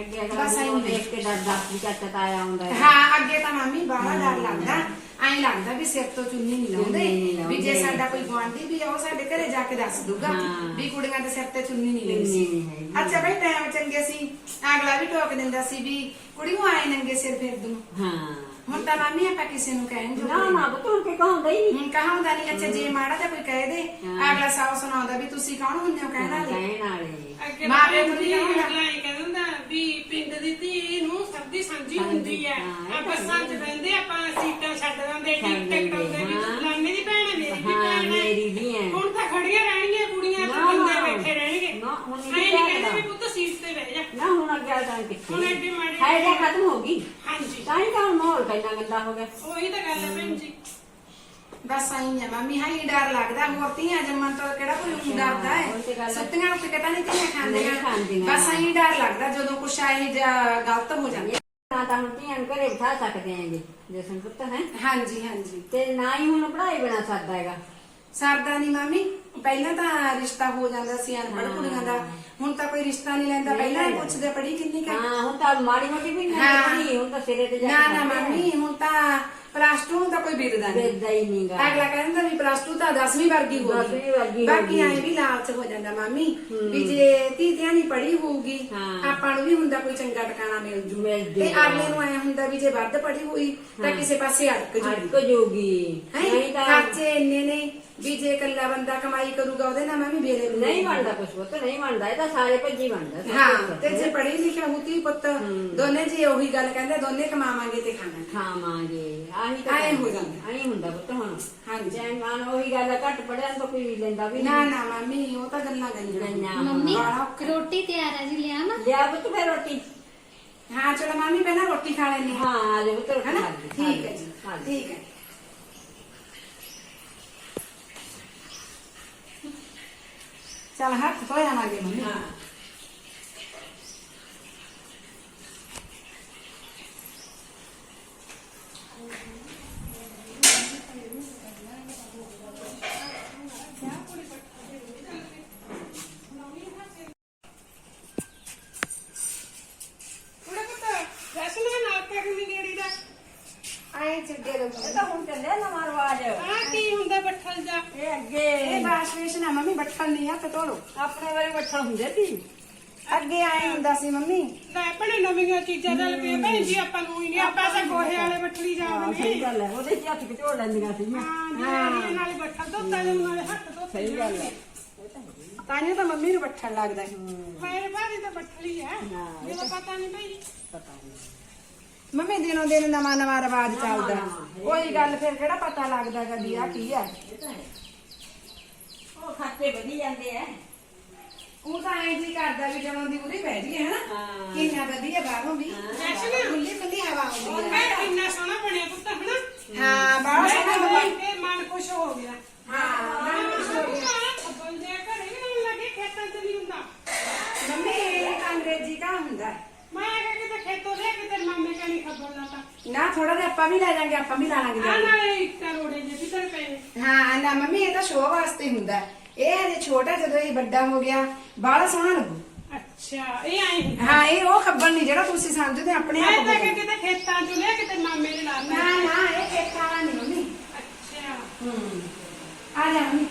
ਅੱਗੇ ਬਸ ਅਗਲਾ ਆਈਂ ਨੂੰ ਦੇਖ ਕੇ ਡਰ ਦੱਸ ਵੀ ਚਾਚਾ ਤਾਇਆ ਆਉਂਦਾ ਹੈ। ਹਾਂ ਅੱਗੇ ਤਾਂ ਮਾਮੀ ਬਾਹਲਾ ਡਰ ਲੱਗਦਾ। ਐਂ ਲੱਗਦਾ ਵੀ ਸਿਰ ਤੋਂ ਚੁੰਨੀ ਨਹੀਂ ਨਹੀਂ ਲਾਉਂਦੇ ਵੀ ਜੇ ਲਾਉਂਦੇ। ਸਾਡਾ ਕੋਈ ਗੁਆਂਢੀ ਵੀ ਆ ਉਹ ਸਾਡੇ ਘਰੇ ਜਾ ਕੇ ਦੱਸ ਦੂਗਾ ਹਾਂ। ਵੀ ਕੁੜੀਆਂ ਦੇ ਸਿਰ ਤੇ ਚੁੰਨੀ ਨਹੀਂ ਚੁੰਨੀ ਸੀ ਨਹੀਂ ਹੈਗੀ। ਅੱਛਾ ਬਈ ਟਾਈਮ ਚੰਗੇ ਸੀ। ਅਗਲਾ ਵੀ ਟੋਕ ਦਿੰਦਾ ਸੀ ਵੀ ਕੁੜੀ ਨੂੰ ਆਏ ਨੰਗੇ ਸਿਰ ਫਿਰ ਦੂੰ ਹਾਂ। ਹੁਣ ਤਾਂ ਮਾਮੀ ਆਪਾਂ ਕਿਸੇ ਨੂੰ ਕਹਿਣ ਜੋ ਨਾ ਨਾ ਬੱਤ ਕੇ ਕਹਾਉਂਦਾ ਹੀ ਨਹੀਂ। ਹੁਣ ਕਹਾਉਂਦਾ ਨਹੀਂ ਅੱਛਾ ਜੇ ਮਾੜਾ ਤਾਂ ਕੋਈ ਕਹਿ ਦੇ ਹਾਂ। ਅਗਲਾ ਸਾਹ ਸੁਣਾਉਂਦਾ ਵੀ ਤੁਸੀਂ ਕੌਣ ਹੁੰਦੇ ਹੋ ਕਹਿਣ ਵਾਲੇ? ਕਹਿਣ ਵਾਲੇ। ਅੱਗੇ ਮਾਂ ਪਿਓ ਨੂੰ ਦੀ ਨਹੀਂ ਕਹਾਉਂਦਾ। ਅਗਲਾ ਇਹ ਕਹਿ ਦਿੰਦਾ ਵੀ ਪਿੰਡ ਦੀ ਧੀ ਨੂੰ ਸਰਦੀ ਸਾਂਝੀ ਹੁੰਦੀ ਹੈ। ਹਾਂ, ਇਹ ਆ ਤਾਂ ਬੱਸਾਂ 'ਚ ਬਹਿੰਦੇ ਆਪਾਂ ਸੀਟਾਂ ਛੱਡ ਦਿੰਦੇ ਛੱਡ ਟਿਕਟ ਕਟਾਉਂਦੇ ਵੀ ਦਿੰਦੇ, ਹਾਂ। ਲਾਮੇ ਦੀ ਭੈਣ ਹੈ ਮੇਰੀ ਵੀ ਹਾਂ ਭੈਣ ਹੈ ਮੇਰੀ ਵੀ ਹੈ ਹੁਣ ਤਾਂ ਖੜੀਆਂ ਰਹਿਣਗੀਆਂ ਕੁੜੀਆਂ ਤੇ ਨਾ, ਬੰਦੇ ਨਾ। ਬੈਠੇ ਰਹਿਣਗੇ ਨਾ, ਹੁਣ ਐਂ ਨਹੀਂ ਨਹੀਂ ਕਹਿੰਦੇ ਕਹਿਣਾ। ਵੀ ਪੁੱਤ ਸੀਟ ਤੇ ਬਹਿ ਜਾ। ਨਾ ਹੁਣ ਅੱਗੇ ਵਾਲਾ ਟਾਈਮ ਕਿੱਥੇ ਹੁਣ ਅੱਗੇ ਮਾੜੀ- ਹੈ ਜਾਂ ਖਤਮ ਹੋ ਗਈ ਹਾਂਜੀ ਤਾਂ ਹੀ ਤਾਂ ਹੁਣ ਮਾਹੌਲ ਕਿੰਨਾ ਗੰਦਾ ਹੋ ਗਿਆ ਉਹੀ ਤਾਂ ਗੱਲ ਹੈ ਭੈਣ ਜੀ। ਬਸ ਆਈ ਆ ਮਾਮੀ ਹਾਂ ਹੀ ਡਰ ਲੱਗਦਾ ਮੋਰਤੀਆਂ ਜੰਮਣ ਤੋਂ ਕਿਹੜਾ ਕੋਈ ਊਂ ਡਰਦਾ ਉਹੀ ਤੇ ਗੱਲ ਹੈ ਹੈ। ਸੁੱਤੀਆਂ ਉੱਤੇ ਕਿਤਾ ਨਹੀਂ ਧੀਆਂ ਨਹੀਂ ਖਾਂਦੀਆਂ ਖਾਂਦੀਆਂ। ਬਸ ਆਈ ਡਰ ਲੱਗਦਾ ਜਦੋਂ ਕੁਛ ਆਈ ਜਾਂ ਗਲਤ ਹੋ ਜਾਂਦਾ ਨਾ ਤਾਂ ਹੁਣ ਧੀਆਂ ਨੂੰ ਘਰੇ ਬਿਠਾ ਸਕਦੇ ਆਂਗੇ ਜੇ ਸੰਪੁੱਤ ਹੈ ਹਾਂਜੀ ਹਾਂਜੀ ਤੇ ਨਾ ਹੀ ਹੁਣ ਪੜ੍ਹਾਈ ਬਣਾ ਸਕਦਾ ਹੈਗਾ ਸਰਦਾ ਨਹੀਂ ਮਾਮੀ ਪਹਿਲਾਂ ਤਾਂ ਰਿਸ਼ਤਾ ਹੋ ਜਾਂਦਾ ਸੀ ਅਨਪੜ੍ਹ। ਕੁੜੀਆਂ ਦਾ ਹੁਣ ਤਾਂ ਕੋਈ ਰਿਸ਼ਤਾ ਨਹੀਂ ਲੈਂਦਾ ਪਹਿਲਾਂ ਹੀ ਲੈਂਦਾ। ਪੁੱਛਦੇ ਪੜੀ ਕਿੰਨੀ ਕੁ ਹੈ? ਹਾਂ ਹੁਣ ਤਾਂ ਮਾੜੀ ਮੋਟੀ ਵੀ ਨਹੀਂ ਹਾਂ। ਹੁਣ ਤਾਂ ਸਿਰੇ ਤੇ ਜਾ ਨਾ ਕੇ ਨਾ ਆ। ਮਾਮੀ ਹੁਣ ਤਾਂ ਪਲੱਸ 2 ਨੂੰ ਤਾਂ ਕੋਈ ਬਿਰਦਾ ਨਹੀਂ ਵੇਖਦਾ ਹੀ ਨਹੀਂਗਾ ਅਗਲਾ ਕਹਿੰਦਾ ਵੀ ਪਲੱਸ 2 ਤਾਂ 10ਵੀਂ ਵਰਗੀ ਹੋ ਦਸਵੀਂ ਵਰਗੀ ਹੋ ਬਾਕੀ ਗਈ। ਐਂ ਵੀ ਲਾਲਚ ਹੋ ਜਾਂਦਾ ਮਾਮੀ ਵੀ ਜੇ ਧੀਤਿਆਂ ਨਹੀਂ ਪੜ੍ਹੀ ਹੋਊਗੀ। ਆਪਾਂ ਨੂੰ ਵੀ ਹੁੰਦਾ ਕੋਈ ਚੰਗਾ ਟਿਕਾਣਾ ਮਿਲ ਜੂ ਤੇ। ਅਗਲੇ ਨੂੰ ਐ ਹੁੰਦਾ ਵੀ ਜੇ ਵੱਧ ਪੜ੍ਹੀ ਹੋਈ ਤਾਂ। ਕਿਸੇ ਪਾਸੇ ਅੜਕ ਜੂਗੀ ਅਟਕ ਜੂਗੀ? ਨਹੀਂ ਤਾਂ ਖਰਚੇ ਇੰਨੇ ਨੇ ਵੀ ਜੇ ਇਕੱਲਾ ਬੰਦਾ ਕਮਾਈ ਕਰੂਗਾ ਉਹਦੇ ਨਾਲ ਮੈਂ ਵੀ ਵੇਲੇ ਨੂੰ ਨਹੀਂ ਬਣਦਾ ਕੁਛ ਪੁੱਤ ਨਹੀਂ ਬਣਦਾ ਇਹ ਤਾਂ ਸਾਰੇ ਭੱਜੀ ਬਣਦਾ ਸਭ ਹਾਂ ਕੁਛ। ਤੇ ਜੇ ਪੜ੍ਹੀ ਲਿਖਿਆ ਹੁੰਦੀ ਪੁੱਤ ਦੋਨੇ ਜੀ ਉਹੀ ਗੱਲ ਕਹਿੰਦੇ ਦੋਨੇ ਕਮਾਵਾਂਗੇ ਤੇ ਖਾਵਾਂਗੇ ਖਾਵਾਂਗੇ ਆਹੀ ਤਾਂ ਐਂ ਹੋ। ਜਾਂਦਾ। ਐਂ ਹੁੰਦਾ ਪੁੱਤ ਹੁਣ ਹਾਂਜੀ। ਜੈਨ ਮਾਨ ਉਹੀ ਗੱਲ ਆ, ਘੱਟ ਪੜਿਆ ਤਾਂ ਕੋਈ ਲੈਂਦਾ ਵੀ ਨਾ ਨਹੀਂ ਨਾ ਮਾਮੀ ਉਹ ਤਾਂ ਗੱਲਾਂ ਗਈਆਂ ਗਈਆਂ। ਮੰਮੀ ਔਖਾ। ਰੋਟੀ ਤਿਆਰ ਹੈ ਜੀ ਲਿਆ ਨਾ ਲਿਆ ਪੁੱਤ ਫੇਰ ਰੋਟੀ ਹਾਂ ਚਲੋ ਮਾਮੀ ਪਹਿਲਾਂ ਰੋਟੀ ਖਾ ਲੈਣੀ ਹਾਂ ਆ ਜਾ ਪੁੱਤ ਰੋਟੀ ਖਾ ਲਈ, ਖਾ ਠੀਕ ਲਈ, ਹੈ ਜੀ ਖਾ ਲਈ। ਠੀਕ ਹੈ ਚਲ ਹੱਥ ਧੋ ਜਾਵਾਂਗੇ ਮੰਮੀ ਹਾਂ ਉਹਦਾ ਪੁੱਤ ਰਸਨਾ ਦਾ ਦੋ ਤਾਂ ਰਿਵਾਜ ਆ ਕੀ ਹੁੰਦਾ ਬੱਠਲ ਜਾ? ਇਹ ਅੱਗੇ। ਇਹ ਬਾਸ਼ਵੇਸ਼ ਨਾ ਮੰਮੀ ਬੱਠਲ ਨਹੀਂ ਹੱਥ ਧੋ ਲੋ ਆਪਣੇ ਵਾਲੇ ਬੱਠਲ ਹੁੰਦੇ ਸੀ। ਅੱਗੇ ਆਏ ਹੁੰਦਾ ਸੀ ਮੰਮੀ। ਲੈ ਭਣੇ ਨਵੀਆਂ ਚੀਜ਼ਾਂ ਚੱਲ ਪਈਆਂ। ਭੈਣ ਜੀ ਆਪਾਂ ਨੂੰ ਹੀ ਨਹੀਂ ਆਪਾਂ ਤਾਂ ਗੋਹੇ ਵਾਲੇ ਬੱਠਲੀ ਹਾਂ ਜਾਵਨੇ ਸਹੀ ਗੱਲ ਹੈ ਉਹਦੇ ਚ ਹੱਥ ਕਿਚੋੜ ਲੈਂਦੀਆਂ ਸੀਗੀਆਂ ਹਾਂ ਜਿਹੜੇ ਨਾਲੇ ਬੱਠਲ ਧੋਤਾ ਜਾਂ ਨਾਲੇ ਹੱਥ ਧੋਤੇ ਸਹੀ ਗੱਲ ਹੈ। ਤਾਂਿਓ ਤਾਂ ਮੰਮੀ ਨੂੰ ਬੱਠਲ ਲੱਗਦਾ ਹੈ। ਮੇਰੇ ਭਾਜੀ ਤਾਂ ਬੱਠਲੀ ਹੈ ਹਾਂ, ਜਦੋਂ ਪਤਾ ਨਹੀਂ ਭਈ। ਪਤਾ ਨਹੀਂ। ਮੰਮੀ ਦਿਨੋਂ ਦਿਨ ਨਵਾਂ ਨਵਾਂ ਰਿਵਾਜ ਚੱਲਦਾ। ਕੋਈ ਗੱਲ ਫਿਰ ਕਿਹੜਾ ਪਤਾ ਲੱਗਦਾ ਵੀ ਆ ਕੀ ਆ? ਉਹ ਖਾਤੇ ਵਧੀ ਜਾਂਦੇ ਆ। ਉਹ ਤਾਂ ਐਂ ਜੀ ਕਰਦਾ ਵੀ ਜਦੋਂ ਦੀ ਉਹਦੀ ਪੈ ਜੀ ਹੈ ਨਾ ਹਾਂ। ਕਿੰਨਾ ਵਧੀਆ ਬਾਹਰੋਂ ਵੀ। ਜੈਸਨ ਖੁੱਲੀ ਖੁੱਲੀ ਹਵਾ ਆਉਂਦੀ ਮੈਂ ਹੈ ਕਿੰਨਾ ਸੋਹਣਾ ਬਣਿਆ ਪੁੱਤ ਹਨਾ? ਹਾਂ ਬਾਹਰ ਸੋਹਣਾ ਮੈਂ ਬਣ- ਦੇਖ ਕੇ ਮਨ ਖੁਸ਼ ਹੋ ਗਿਆ। ਹਾਂ ਮਨ ਖੁਸ਼ ਹੋ ਗਿਆ। ਬੰਦੇ ਘਰੇ ਵੀ ਨਹੀਂ ਲੱਗੇ ਖੇਤਾਂ 'ਚ ਨਹੀਂ ਹੁੰਦਾ। ਮੰਮੀ ਅੰਗਰੇਜ਼ੀ ਕਾ ਹੁੰਦਾ ਹੈ? ਮੈਂ ਆ ਕੇ ਕਿਤੇ ਖੇਤੋਂ ਦੇ ਖਬਰ ਲਾਤਾ ਨਾ ਥੋੜਾ ਜਿਹਾ ਆਪਾਂ ਵੀ ਲੈ ਜਾਾਂਗੇ ਆਪਾਂ ਵੀ ਲਾ ਲਾਂਗੇ ਆ ਕੇ। ਨਾਲੇ ਇੱਕ ਰੋੜੇ ਜੇ ਕਿਧਰ ਪਏ ਨੇ। ਹਾਂ ਨਾ ਮੰਮੀ ਇਹ ਤਾਂ ਸ਼ੋਅ ਵਾਸਤੇ ਹੁੰਦਾ। ਹੈ। ਇਹ ਹਜੇ ਛੋਟਾ ਜਦੋਂ ਇਹ ਵੱਡਾ ਹੋ ਗਿਆ ਬਾਹਲਾ ਸੋਹਣਾ ਲੱਗੂ। ਅੱਛਾ ਇਹ ਆਈ ਹੁੰਦਾ। ਹਾਂ ਇਹ ਉਹ ਖੱਬਲ ਨਹੀਂ ਜਿਹੜਾ ਤੁਸੀਂ ਸਮਝਦੇ ਆਪਣੇ ਮੈਂ ਆਪ ਤਾਂ। ਕਿ ਕਿਤੇ ਖੇਤਾਂ ਚ ਲਿਆ ਕਿਤੇ ਮਾਮੇ ਨੇ ਲਾ ਨਾ ਨਾ ਇਹ ਖੇਤਾਂ ਵਾਲਾ ਨਹੀਂ ਮੰਮੀ। ਅੱਛਾ। ਹੂੰ। ਆ ਜਾ ਮੰਮੀ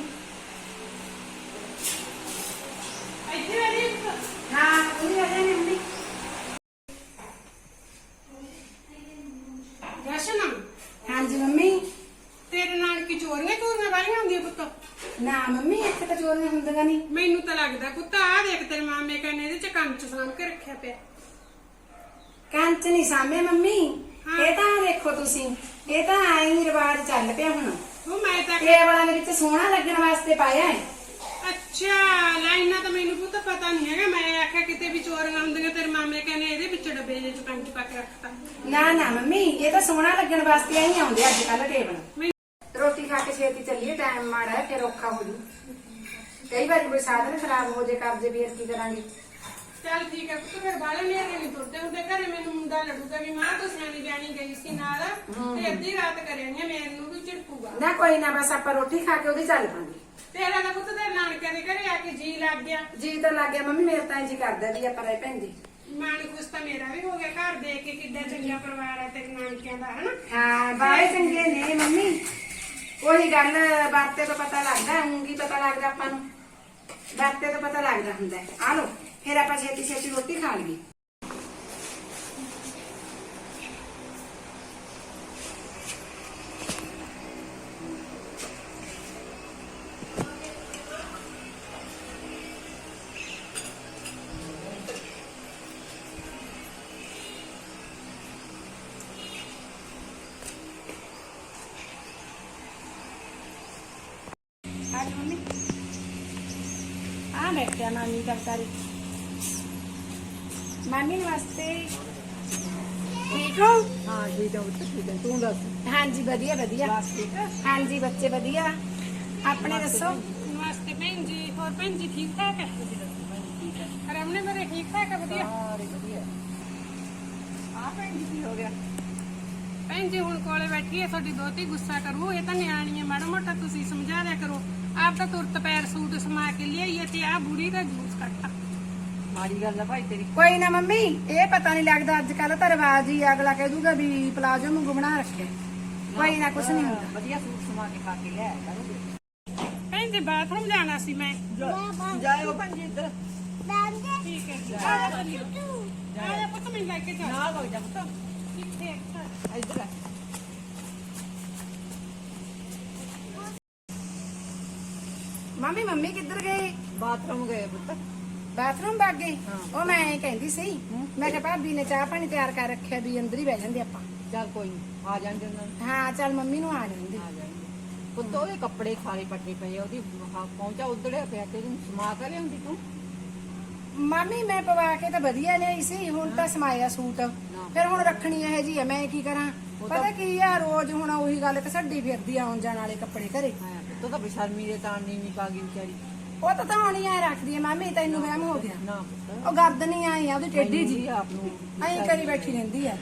ਇੱਥੇ ਵਾਲੀ ਹਾਂ ਉਹਦੀ ਆ ਜਾਣੀ ਮੰਮੀ ਜਸ਼ਨ ਹਾਂਜੀ ਮੰਮੀ ਤੇਰੇ ਨਾਲ ਕੀ ਚੋਰੀਆਂ ਚੋਰੀਆਂ ਵਾਲੀਆਂ ਹੁੰਦੀਆਂ ਪੁੱਤ ਨਾ ਮੰਮੀ ਇੱਥੇ ਤਾਂ ਚੋਰੀਆਂ ਹੁੰਦੀਆਂ ਨਹੀਂ ਮੈਨੂੰ ਤਾਂ ਲੱਗਦਾ ਪੁੱਤ ਆ ਦੇਖ ਤੇਰੇ ਮਾਮੇ ਕਹਿੰਦੇ ਇਹਦੇ ਚ ਕੰਨ ਚ ਸਾਂਭ ਕੇ ਰੱਖਿਆ ਪਿਆ ਕੰਚ ਨਹੀਂ ਸਾਹਮਣੇ ਮੰਮੀ ਹਾਂ। ਇਹ ਤਾਂ ਦੇਖੋ ਤੁਸੀਂ ਇਹ ਤਾਂ ਆਈ ਰਿਵਾਜ ਚੱਲ ਪਿਆ ਹੁਣ ਉਹ ਮੈਂ ਤਾਂ ਇਹ ਵਾਲਾ ਦੇ ਵਿੱਚ ਸੋਹਣਾ ਲੱਗਣ ਵਾਸਤੇ ਪਾਇਆ ਹੈ ਅੱਛਾ ਲਾਈਨਾਂ ਤਾਂ ਮੈਨੂੰ ਪੁੱਤ ਪਤਾ ਨਹੀਂ ਹੈਗਾ ਮੈਂ ਆਖਿਆ ਕਿਤੇ ਵੀ ਚੋਰੀਆਂ ਹੁੰਦੀਆਂ ਤੇਰੇ ਮਾਮੇ ਕਹਿੰਦੇ ਇਹਦੇ ਵਿੱਚ ਡੱਬੇ ਜਿਹੇ ਚ ਕੰਨ ਚ ਪਾ ਕੇ ਰੱਖਤਾ। ਨਾ ਨਾ ਮੰਮੀ ਇਹ ਤਾਂ ਸੋਹਣਾ ਲੱਗਣ ਵਾਸਤੇ ਆਈ ਆਉਂਦੇ ਅੱਜ ਕੱਲ ਟੇਬਲ। ਮੈਨੂੰ ਰੋਟੀ ਖਾ ਕੇ ਛੇਤੀ ਚੱਲੀਏ ਟਾਈਮ ਮਾੜਾ ਹੈ ਫਿਰ ਔਖਾ ਹੋ ਜੂ। ਕਈ ਵਾਰੀ ਕੋਈ ਸਾਧਨ ਖਰਾਬ ਹੋ ਜੇ ਕਰ ਜੇ ਫੇਰ ਕੀ ਕਰਾਂਗੇ? ਚੱਲ ਠੀਕ ਹੈ ਪੁੱਤ ਫਿਰ ਬਾਲੇ ਨੇਰੇ ਨਹੀਂ ਤੁਰਦੇ ਹੁੰਦੇ ਘਰੇ ਮੈਨੂੰ ਮੁੰਡਾ ਲੜੂਗਾ ਵੀ ਮਾਂ ਤੂੰ ਸਿਆਣੀ ਬਿਆਣੀ ਗਈ ਸੀ ਨਾਲ ਤੇ ਅੱਧੀ ਰਾਤ ਕਰੇਂਗੇ ਮੈਨੂੰ ਵੀ ਝਿੜਕੂਗਾ। ਨਾ ਕੋਈ ਨਾ ਬਸ ਆਪਾਂ ਰੋਟੀ ਖਾ ਕੇ ਉਹਦੀ ਚੱਲ ਪਾਂਗੇ। ਤੇਰਾ ਤਾਂ ਪੁੱਤ ਤੇਰੇ ਨਾਨਕਿਆਂ ਦੇ ਘਰੇ ਆ ਕੇ ਜੀ ਲੱਗ ਗਿਆ। ਜੀ ਤਾਂ ਲੱਗ ਗਿਆ ਮੰਮੀ ਮੇਰੇ ਤਾਂ ਜੀ ਕਰਦਾ ਵੀ ਆਪਾਂ ਰਹਿ ਪੈਂਦੇ ਮਾਨ ਕੁਛ ਤਾਂ ਮੇਰਾ ਵੀ ਹੋ ਗਿਆ ਘਰ ਦੇਖ ਕੇ ਕਿੱਡਾ ਚੰਗਾ ਪਰਿਵਾਰ ਹੈ ਤੇਰੇ ਨਾਨਕਿਆਂ ਦਾ ਹਨਾ? ਹਾਂ ਬਾਰੇ ਚੰਗੇ ਨੇ ਮੰਮੀ। ਉਹੀ ਗੱਲ ਬਾਤੇ ਤੋਂ ਪਤਾ ਲੱਗਦਾ ਉਂਗੀ ਪਤਾ ਲੱਗਦਾ ਆਪਾਂ ਨੂੰ। ਬਾਤੇ ਤੋਂ ਪਤਾ ਲੱਗਦਾ ਹੁੰਦਾ। ਆ ਲੋ ਫਿਰ ਆਪਾਂ ਛੇਤੀ ਛੇਤੀ ਰੋਟੀ ਖਾ ਲਈਏ। ਮਾਮੀ ਨਮਸਤੇ ਠੀਕ ਹੋ ਹਾਂ ਠੀਕ ਹੈ ਪੁੱਤ ਠੀਕ ਹੈ ਤੂੰ ਦੱਸ ਹਾਂਜੀ ਵਧੀਆ ਵਧੀਆ ਬਸ ਠੀਕ ਹੈ ਹਾਂਜੀ ਬੱਚੇ ਵਧੀਆ ਆਪਣੇ ਦੱਸੋ ਨਮਸਤੇ ਭੈਣ ਜੀ ਹੋਰ ਭੈਣ ਜੀ ਠੀਕ ਠਾਕ ਹੈ ਰਮਨੇ ਮੇਰੇ ਠੀਕ ਠਾਕ ਹੈ ਵਧੀਆ ਸਾਰੇ ਵਧੀਆ ਆ ਭੈਣ ਜੀ ਕੀ ਹੋ ਗਿਆ ਭੈਣ ਜੀ ਹੁਣ ਕੋਲੇ ਬੈਠੀ ਹੈ ਤੁਹਾਡੀ ਦੋਤੀ ਗੁੱਸਾ ਕਰੂ ਇਹ ਤਾਂ ਨਿਆਣੀ ਹੈ ਮਾੜਾ ਮੋਟਾ ਤੁਸੀਂ ਸਮਝਾ ਦਿਆ ਕਰੋ ਆਪ ਤਾਂ ਤੁਰਤ ਪੈਰ ਸੂਟ ਸਮਾ ਕੇ ਲਿਆਈ ਹੈ ਤੇ ਆ ਬੁੜੀ ਦਾ ਜੂਸ ਕੱਟਾ ਮਾੜੀ ਗੱਲ ਆ ਭਾਈ ਤੇਰੀ। ਕੋਈ ਨਾ ਮੰਮੀ ਇਹ ਪਤਾ ਨਹੀਂ ਲੱਗਦਾ ਅੱਜ ਕੱਲ ਤਾਂ ਰਿਵਾਜ ਹੀ ਆ, ਅਗਲਾ ਕਹਿ ਦੂਗਾ ਵੀ ਪਲਾਜੋ ਨੂੰ ਬਣਾ ਰੱਖਿਆ। ਕੋਈ ਨਾ ਕੁਛ ਨਹੀਂ ਹੁੰਦਾ। ਵਧੀਆ ਸੂਟ ਸਮਾ ਕੇ ਖਾ ਕੇ ਲਿਆ ਕਰੋ ਭੈਣ ਜੀ ਬਾਥਰੂਮ ਜਾਣਾ ਸੀ ਮੈਂ। ਜਾਇਓ ਭੈਣ ਜੀ ਇੱਧਰ। ਠੀਕ ਹੈ ਜੀ। ਆ ਜਾ ਚੱਲੀਏ। ਆ ਜਾ ਪੁੱਤ ਮੈਨੂੰ ਲੈ ਕੇ ਚੱਲ ਨਾਲ ਵਗ ਜਾ ਪੁੱਤ। ਕਿੱਥੇ ਹੈ? ਚੱਲ। ਇੱਧਰ ਆ। ਮੰਮੀ ਮੰਮੀ ਕਿੱਧਰ ਗਏ? ਬਾਥਰੂਮ ਗਏ ਪੁੱਤ। ਬਾਥਰੂਮ ਹਾਂ। ਉਹ ਮੈਂ ਐਂ ਕਹਿੰਦੀ ਸੀ ਮੈਂ ਕਿਹਾ ਭਾਬੀ ਨੇ ਚਾਹ ਪਾਣੀ ਤਿਆਰ ਕਰ ਰੱਖਿਆ ਵੀ ਅੰਦਰ ਹੀ ਬਹਿ ਜਾਂਦੇ ਆਪਾਂ। ਚੱਲ ਕੋਈ ਆ ਜਾਂਦੇ ਉਹਨਾਂ ਨੂੰ। ਹਾਂ ਚੱਲ ਮੰਮੀ ਨੂੰ ਆ ਜਾਂਦੇ। ਆ ਜਾਣਗੇ ਪੁੱਤ ਉਹਦੇ ਕੱਪੜੇ ਖਾਰੇ ਪੱਟੇ ਪਏ ਆ, ਉਹਦੀ ਆਹ ਪਹੁੰਚਾ ਉਧੜਿਆ ਪਿਆ ਤੇ ਉਹਨੂੰ ਸਮਾ ਕੇ ਲਿਆਉਂਦੀ ਤੂੰ? ਮਾਮੀ ਮੈਂ ਪਵਾ ਕੇ ਤਾਂ ਵਧੀਆ ਲਿਆਈ ਸੀ ਹੁਣ ਤਾਂ ਸਮਾਇਆ ਸੂਟ। ਫਿਰ ਹੁਣ ਰੱਖਣੀ ਇਹ ਜੀ ਮੈਂ ਕੀ ਕਰਾਂ? ਤਾਂ- ਪਤਾ ਕੀ ਆ ਰੋਜ਼ ਹੁਣ ਉਹੀ ਗੱਲ ਕਸੱਡੀ ਫਿਰਦੀ ਆ ਆਉਣ ਜਾਣ ਵਾਲੇ ਕੱਪੜੇ ਘਰੇ। ਹਾਂ ਪੁੱਤ ਤਾਂ ਬਸ਼ਰਮੀ ਦੇ ਤਾਂ ਨੀਵੀਂ ਪਾ ਗਈ ਵਿਚਾਰੀ। ਉਹ ਤਾਂ ਧੌਣੀ ਆ ਰੱਖਦੀ ਆ ਮਾਮੀ ਤੈਨੂੰ ਵਹਿਮ ਹੋ ਗਿਆ। ਉਹ ਗਰਦਨੀ ਆਈ ਆ ਉਹਦੀ ਟੇਢੀ ਜੀ। ਆਪ ਨੂੰ। ਐਂ ਕਰੀ ਬੈਠੀ ਰਹਿੰਦੀ ਆ।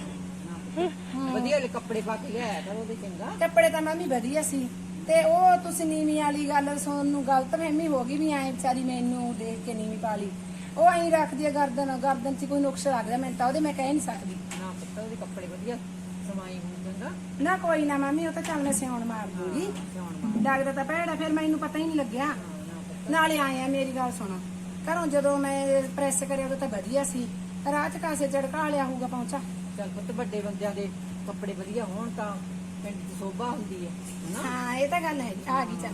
ਵਧੀਆ ਜਿਹੇ ਕੱਪੜੇ ਪਾ ਕੇ ਲਿਆਇਆ ਕਰ ਉਹਦੇ ਚੰਗਾ। ਕੱਪੜੇ ਤਾਂ ਮਾਮੀ ਵਧੀਆ ਸੀ। ਤੇ ਉਹ ਤੁਸੀਂ ਨੀਵੀਂ ਵਾਲੀ ਗੱਲ ਸੁਣਨ ਨੂੰ ਗਲਤ ਫਹਿਮੀ ਹੋ ਗਈ ਵੀ ਐਂ ਵਿਚਾਰੀ ਮੈਨੂੰ ਦੇਖ ਕੇ ਨੀਵੀਂ ਪਾ ਲਈ। ਉਹ ਐਂ ਰੱਖਦੀ ਆ ਗਰਦਨ ਗਰਦਨ 'ਚ ਕੋਈ ਨੁਕਸ ਲੱਗਦਾ ਮੈਨੂੰ ਤਾਂ ਉਹਦੇ ਮੈਂ ਕਹਿ ਨਹੀਂ ਸਕਦੀ। ਨਾ ਪੁੱਤ ਉਹਦੇ ਕੱਪੜੇ ਵਧੀਆ ਸਮਾਈ ਨਾ। ਕੋਈ ਨਾ ਮਾਮੀ ਉਹ ਤਾਂ ਚੱਲ ਮੈਂ ਸਿਆਉਣ ਮਾਰ ਦੂੰਗੀ। ਲੱਗਦਾ ਤਾਂ ਭੈੜਾ ਫਿਰ ਮੈਨੂੰ ਪਤਾ ਹੀ ਨਹੀਂ ਲੱਗਿਆ। ਨਾਲੇ ਆਏ ਆ ਮੇਰੀ ਗੱਲ ਸੁਣੋ। ਘਰੋਂ ਜਦੋਂ ਮੈਂ ਪ੍ਰੈਸ ਕਰਿਆ ਉਦੋਂ ਤਾਂ ਵਧੀਆ ਸੀ। ਰਾਹ ਚ ਕਾਸੇ ਝੜਕਾ ਲਿਆ ਹੋਊਗਾ ਪਹੁੰਚਾ। ਚੱਲ ਪੁੱਤ ਵੱਡੇ ਬੰਦਿਆਂ ਦੇ ਕੱਪੜੇ ਵਧੀਆ ਹੋਣ ਤਾਂ ਪਿੰਡ ਦੀ ਸੋਭਾ ਹੁੰਦੀ ਹੈ ਹਨਾ? ਹਾਂ ਇਹ ਤਾਂ ਗੱਲ ਹੈ ਆ ਗਈ ਚੱਲ।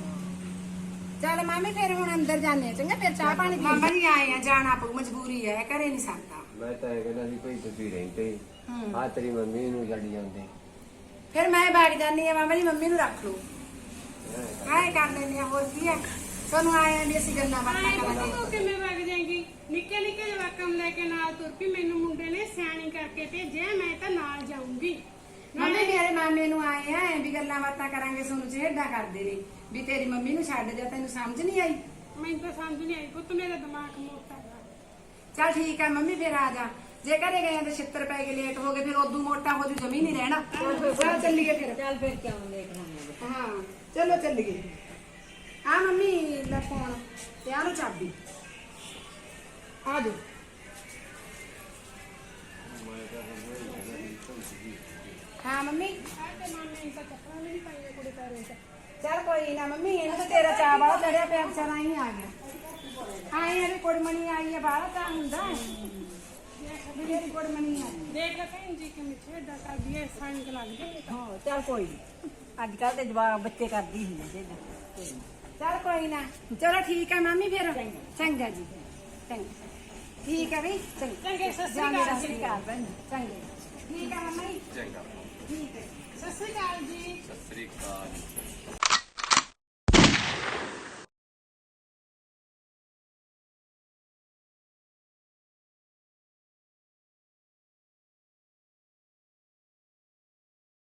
ਚੱਲ ਮਾਮੀ ਫਿਰ ਹੁਣ ਅੰਦਰ ਜਾਣੇ ਚੰਗਾ ਫਿਰ ਚਾਹ ਪਾਣੀ ਪੀ ਮਾਮਾ ਜੀ ਆਏ ਆ ਜਾਣਾ ਪਊ ਮਜਬੂਰੀ ਹੈ ਘਰੇ ਨਹੀਂ ਸਕਦਾ ਮੈਂ ਤਾਂ ਇਹ ਕਹਿੰਦਾ ਸੀ ਭਈ ਤੁਸੀਂ ਰਹਿੰਦੇ। ਆ ਤੇਰੀ ਮੰਮੀ ਨੂੰ ਛੱਡ ਜਾਂਦੇ। ਫਿਰ ਮੈਂ ਬਾਗ ਜਾਨੀ ਆ ਮਾਮਾ ਜੀ ਮੰਮੀ ਨੂੰ ਰੱਖ ਲਓ। ਆਏ ਕਰ ਲੈਨੇ ਆ ਹੋਰ ਕੀ ਹੈ? ਤੁਹਾਨੂੰ ਆਏ ਆ ਵੀ ਅਸੀਂ ਗੱਲਾਂ ਬਾਤਾਂ ਆਏ ਕਰਾਂਗੇ। ਤੂੰ ਕਿਵੇਂ ਵਗ ਜਾਏਂਗੀ? ਨਿੱਕੇ ਨਿੱਕੇ ਜਵਾਕਾਂ ਨੂੰ ਲੈ ਕੇ ਨਾਲ ਤੁਰ ਪਈ ਮੈਨੂੰ ਮੁੰਡੇ ਨੇ ਸਿਆਣੀ ਕਰਕੇ ਭੇਜਿਆ ਮੈਂ ਤਾਂ ਨਾਲ ਜਾਊਂਗੀ। ਮੰਮੀ ਮੇਰੇ ਮਾਮੇ ਨੂੰ ਆਏ ਆ ਵੀ ਗੱਲਾਂ ਬਾਤਾਂ ਕਰਾਂਗੇ ਸੁਣ ਚਿਹੜਾ ਕਰਦੇ ਨੇ। ਵੀ ਤੇਰੀ ਮੰਮੀ ਨੂੰ ਛੱਡ ਜਾ ਤੈਨੂੰ ਸਮਝ ਨਹੀਂ ਆਈ? ਮੈਨੂੰ ਤਾਂ ਸਮਝ ਨਹੀਂ ਆਈ ਪੁੱਤ ਮੇਰਾ ਦਿਮਾਗ ਮੋਟਾ ਹੈ ਚੱਲ ਠੀਕ ਆ ਮੰਮੀ ਫਿਰ ਆ ਜਾ। ਜੇ ਘਰੇ ਗਏ ਤਾਂ ਛਿੱਤਰ ਪੈ ਕੇ ਲੇਟ ਹੋ ਗਏ ਫਿਰ ਉਦੋਂ ਮੋਟਾ ਹੋ ਜੂ ਜਮੀ ਨਹੀਂ ਰਹਿਣਾ। ਚੱਲ ਚੱਲੀਏ ਫਿਰ ਚੱਲ ਫਿਰ। ਕਿਉਂ ਲੇਟ ਹੋਣਾ ਹਾਂ ਚਲੋ ਚੱਲੀਏ। हाँ मम्मी ले फ़ोन चाबी आ हाँ मम्मी चल कोई ना मम्मी तो तेरा चा बड़ा चढ़िया पैर चरा ही आ गया हाँ यार कुड़मणी आई है बड़ा चा हूँ चल कोई अजकल तो जवाब बच्चे कर दी हूँ ਚੱਲ ਕੋਈ ਨਾ। ਚਲੋ ਠੀਕ ਹੈ ਮਾਮੀ ਫਿਰ। ਚੰਗਾ ਜੀ। ਚੰਗਾ। ਠੀਕ ਹੈ ਵੀ ਚੰਗਾ। ਚੰਗੇ ਸਤਿ ਸ੍ਰੀ ਜਾਂਦੇ ਅਕਾਲ ਸਤਿ ਜੀ। ਸ੍ਰੀ ਅਕਾਲ ਭੈਣ ਚੰਗੇ। ਠੀਕ ਹੈ ਮੰਮੀ। ਚੰਗਾ। ਠੀਕ ਹੈ। ਸਤਿ ਸ੍ਰੀ ਅਕਾਲ ਜੀ। ਸਤਿ ਸ੍ਰੀ ਅਕਾਲ।